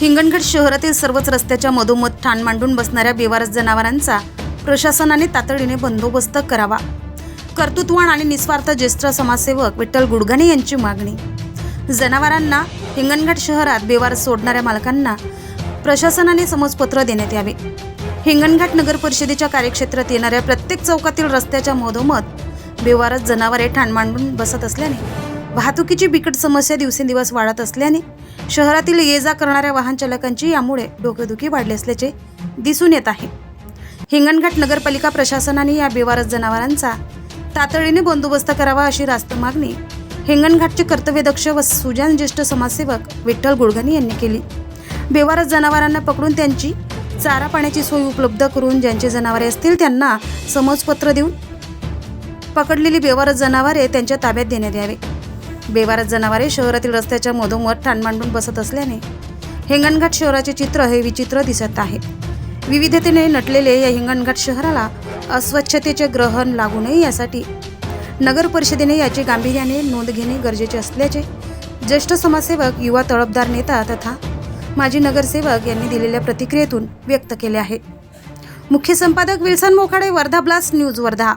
हिंगणघाट शहरातील सर्वच रस्त्याच्या मधोमध ठाण मांडून बसणाऱ्या बेवारस जनावरांचा प्रशासनाने तातडीने बंदोबस्त करावा. कर्तृत्ववान आणि निस्वार्थ ज्येष्ठ समाजसेवक विठ्ठल गुडघाणे यांची मागणी. जनावरांना हिंगणघाट शहरात बेवारस सोडणाऱ्या मालकांना प्रशासनाने समजपत्र देण्यात यावे. हिंगणघाट नगर परिषदेच्या कार्यक्षेत्रात येणाऱ्या प्रत्येक चौकातील रस्त्याच्या मधोमध बेवारस जनावरे ठाण मांडून बसत असल्याने वाहतुकीची बिकट समस्या दिवसेंदिवस वाढत असल्याने शहरातील ये जा करणाऱ्या वाहन चालकांची यामुळे डोकेदुखी वाढली असल्याचे दिसून येत आहे. हिंगणघाट नगरपालिका प्रशासनाने या बेवारस जनावरांचा तातडीने बंदोबस्त करावा अशी रास्त मागणी हिंगणघाटचे कर्तव्यदक्ष व सुजान ज्येष्ठ समाजसेवक विठ्ठल गुळगणी यांनी केली. बेवारस जनावरांना पकडून त्यांची चारा पाण्याची सोय उपलब्ध करून ज्यांचे जनावरे असतील त्यांना समजपत्र देऊन पकडलेली बेवारस जनावरे त्यांच्या ताब्यात देण्यात यावे. बेवारस जनावरे शहरातील रस्त्याच्या मधोमध ठाण मांडून बसत असल्याने हिंगणघाट शहराचे चित्र हे विचित्र दिसत आहे. विविधतेने नटलेले या हिंगणघाट शहराला अस्वच्छतेचे ग्रहण लागू नये यासाठी नगर परिषदेने याची गांभीर्याने नोंद घेणे गरजेचे असल्याचे ज्येष्ठ समाजसेवक युवा तळपदार नेता तथा माजी नगरसेवक यांनी दिलेल्या प्रतिक्रियेतून व्यक्त केले आहे. मुख्य संपादक Wilson Mokhade Wardha blast news Wardha.